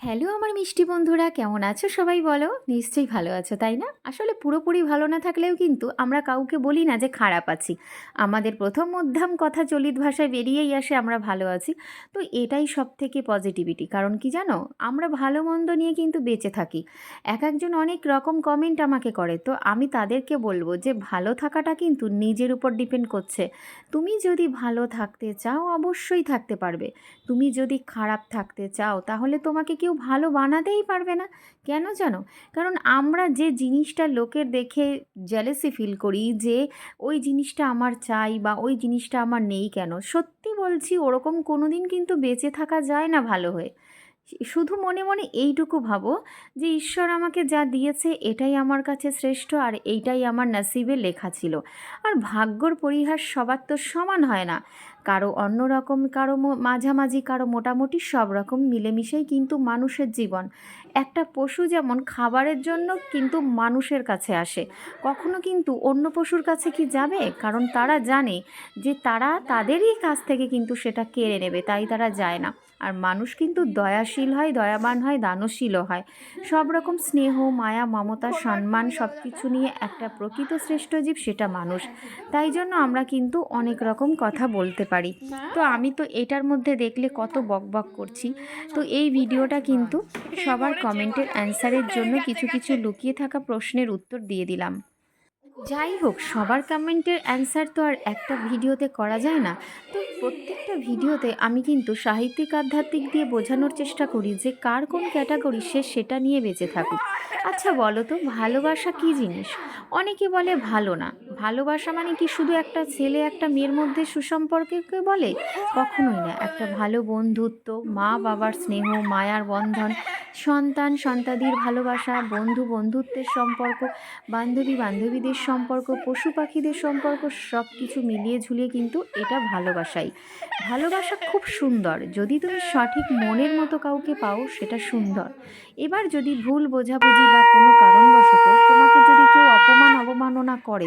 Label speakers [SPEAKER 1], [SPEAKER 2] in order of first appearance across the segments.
[SPEAKER 1] Hello আমার মিষ্টি বন্ধুরা, কেমন আছো সবাই বলো? নিশ্চয়ই ভালো আছো, তাই না? আসলে পুরোপুরি ভালো না থাকলেও কিন্তু আমরা কাউকে বলি না যে খারাপ আছি। আমাদের প্রথম মধ্যম কথা চলিত ভাষায় বেরিয়েই আসে, আমরা ভালো আছি। তো এটাই সব থেকে পজিটিভিটি কারণ কি জানো? আমরা ভালো মন্দ নিয়ে কিন্তু বেঁচে থাকি। এক একজন অনেক রকম কমেন্ট আমাকে করে। তো আমি তাদেরকে বলব যে ভালো থাকাটা কিন্তু নিজের উপর ডিপেন্ড করছে। তুমি যদি ভালো থাকতে চাও, অবশ্যই থাকতে পারবে। তুমি যদি খারাপ থাকতে চাও, তাহলে তোমাকে কেউ ভালো বানাতেই পারবে না। কেন জানো? কারণ আমরা যে জিনিসটা লোকের দেখে জেলেসি ফিল করি যে ওই জিনিসটা আমার চাই বা ওই জিনিসটা আমার নেই কেন? সত্যি বলছি, ওরকম কোনো দিন কিন্তু বেঁচে থাকা যায় না ভালো হয়ে। শুধু মনে মনে এইটুকু ভাবো যে ঈশ্বর আমাকে যা দিয়েছে এটাই আমার কাছে শ্রেষ্ঠ আর এইটাই আমার নসিবে লেখা ছিল। আর ভাগ্যর পরিহাস সবার তো সমান হয় না। কারও অন্য রকম, কারও মাঝামাঝি, কারও মোটামুটি সব রকম মিলেমিশেই কিন্তু মানুষের জীবন। একটা পশু যেমন খাবারের জন্য কিন্তু মানুষের কাছে আসে। কখনো কিন্তু অন্য পশুর কাছে কি যাবে? কারণ তারা জানে যে তারা তাদেরই কাছ থেকে কিন্তু সেটা কেড়ে নেবে, তাই তারা যায় না। আর মানুষ কিন্তু দয়াশীল হয়, দয়াবান হয়, দানশীলও হয়। সব রকম স্নেহ, মায়া, মমতা, সম্মান সব কিছু নিয়ে একটা প্রকৃত শ্রেষ্ঠ জীব সেটা মানুষ। তাই জন্য আমরা কিন্তু অনেক রকম কথা বলতে পারি। তো আমি তো এটার মধ্যে দেখলে কত বকবক করছি। তো এই ভিডিওটা কিন্তু সবার কমেন্টের অ্যান্সারের জন্য কিছু কিছু লুকিয়ে থাকা প্রশ্নের উত্তর দিয়ে দিলাম। যাই হোক সবার কমেন্টের অ্যান্সার তো আর একটা ভিডিওতে করা যায় না। তো প্রত্যেকটা ভিডিওতে আমি কিন্তু সাহিত্যিক আধ্যাত্মিক দিয়ে বোঝানোর চেষ্টা করি যে কার কোন ক্যাটাগরি সে সেটা নিয়ে বেঁচে থাকুক। আচ্ছা বলো তো, ভালোবাসা কী জিনিস? অনেকে বলে ভালো না। ভালোবাসা মানে কি শুধু একটা ছেলে একটা মেয়ের মধ্যে সুসম্পর্ককে বলে? কখনোই না। একটা ভালো বন্ধুত্ব মা বাবার স্নেহ, মায়ার বন্ধন সন্তান, সন্তাদির ভালোবাসা, বন্ধু, বন্ধুত্বের সম্পর্ক, বান্ধবী, বান্ধবীদের সম্পর্ক, পশু পাখিদের সম্পর্ক সব কিছু মিলিয়ে ঝুলিয়ে কিন্তু এটা ভালোবাসাই। ভালোবাসা খুব সুন্দর। যদি তুমি সঠিক মনের মতো কাউকে পাও, সেটা সুন্দর। এবার যদি ভুল বোঝাবুঝি বা কোনো কারণবশত তোমাকে যদি কেউ অপমান, অবমাননা করে,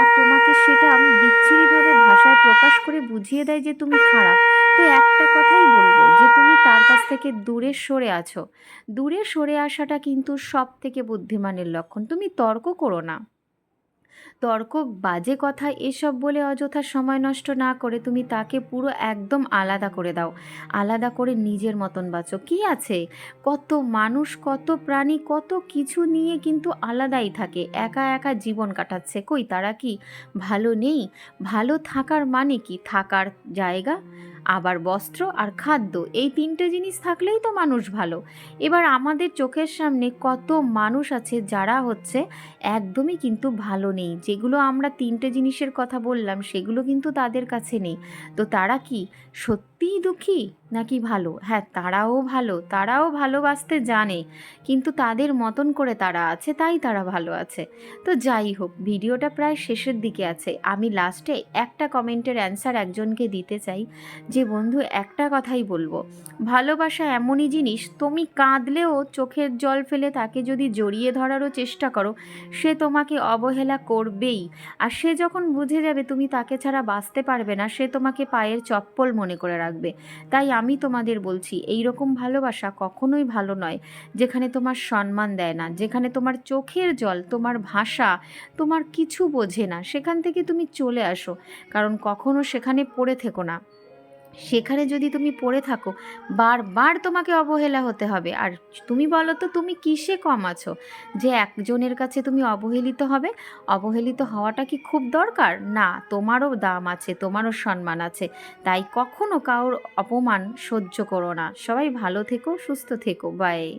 [SPEAKER 1] আর তোমাকে সেটা বিচ্ছিরিভাবে ভাষায় প্রকাশ করে বুঝিয়ে দেয় যে তুমি খারাপ তো একটা কথাই বলব যে, তুমি তার কাছ থেকে দূরে সরে আছো। দূরে সরে আসাটা কিন্তু সব থেকে বুদ্ধিমানের লক্ষণ। তুমি তর্ক করো না। তর্ক, বাজে কথা এসব বলে অযথা সময় নষ্ট না করে তুমি তাকে পুরো একদম আলাদা করে দাও। আলাদা করে নিজের মতন বাঁচো। কি আছে? কত মানুষ, কত প্রাণী, কত কিছু নিয়ে কিন্তু আলাদাই থাকে। একা একা জীবন কাটাচ্ছে। কই তারা কি ভালো নেই? ভালো থাকার মানে কি? থাকার জায়গা? আবার বস্ত্র আর খাদ্য, এই তিনটে জিনিস থাকলেই তো মানুষ ভালো। এবার আমাদের চোখের সামনে কত মানুষ আছে যারা হচ্ছে একদমই কিন্তু ভালো নেই। যেগুলো আমরা তিনটে জিনিসের কথা বললাম, সেগুলো কিন্তু তাদের কাছে নেই। তো তারা কি সত্যিই দুঃখী? নাকি ভালো? হ্যাঁ তারাও ভালো, তারাও ভালোবাসতে জানে। কিন্তু তাদের মতন করে তারা আছে, তাই তারা ভালো আছে। তো যাই হোক, ভিডিওটা প্রায় শেষের দিকে আছে। আমি লাস্টে একটা কমেন্টের অ্যান্সার একজনকে দিতে চাই। যে, বন্ধু, একটা কথাই বলব। ভালোবাসা এমনই জিনিস, তুমি কাঁদলেও চোখের জল ফেলে তাকে যদি জড়িয়ে ধরারও চেষ্টা করো, সে তোমাকে অবহেলা করবেই। আর সে যখন বুঝে যাবে তুমি তাকে ছাড়া বাঁচতে পারবে না, সে তোমাকে পায়ের চপ্পল মনে করে রাখবে। তাই আমি তোমাদের বলছি এই রকম ভালোবাসা কখনোই ভালো নয়, যেখানে তোমার সম্মান দেয় না, যেখানে তোমার চোখের জল, তোমার ভাষা, তোমার কিছু বোঝে না। সেখান থেকে তুমি চলে আসো, কারণ কখনো সেখানে পড়ে থেকো না। সেখানে যদি তুমি পড়ে থাকো, বারবার তোমাকে অবহেলা হতে হবে। আর তুমি বলো তো, তুমি কিসে কম আছো? যে একজনের কাছে তুমি অবহেলিত হবে, অবহেলিত হওয়াটা কি খুব দরকার? না, তোমারও দাম আছে, তোমারও সম্মান আছে। তাই কখনো কারোর অপমান সহ্য করো না। সবাই ভালো থেকো, সুস্থ থেকো। বাই